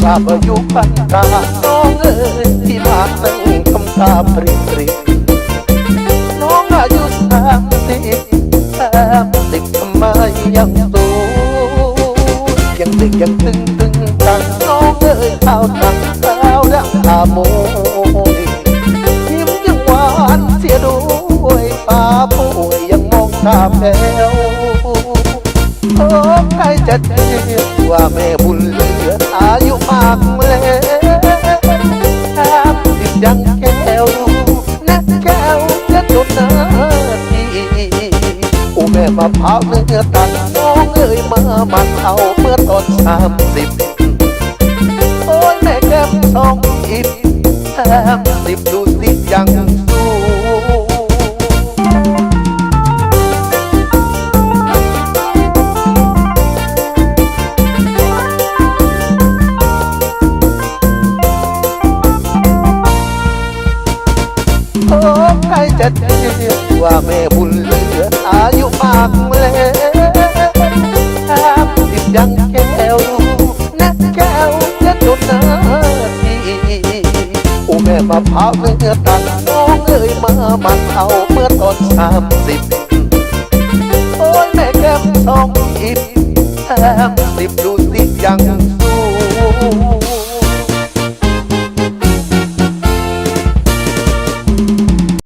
ทราบว่าอยู่ปันตาน้องเอ๋ยที่มานั่งทำตาปริปริน้องอายุสามสิบสามสิบทำไมยังโตยังเด็กยังตึงตึงตังน้องเอ๋ยข้าวตังข้าวดังอาโมยยิ้มยังหวานเสียด้วยตาป่วยยังมองตาแป๋วโอ้ใครจะเชื่อ แม่มาพร้าวเนื้อตันน้องเอ้ยมามันเอาเมื่อตอนสามสิบโอ้ยแม่แก้มทองอิบสามสิบดูสิยังสู้โอ้ใครจะเชื่อว่าแม่บุญ อายุมากแล้วแทบติดดังแก้วนักแก้วจะจดนาทีโอ้แม่มาพาเมื่อตัดน้องเอ้ยมามันเอาเมื่อตอนสามสิบโอ้ยแม่แก้มสองอิบแทบสิบดู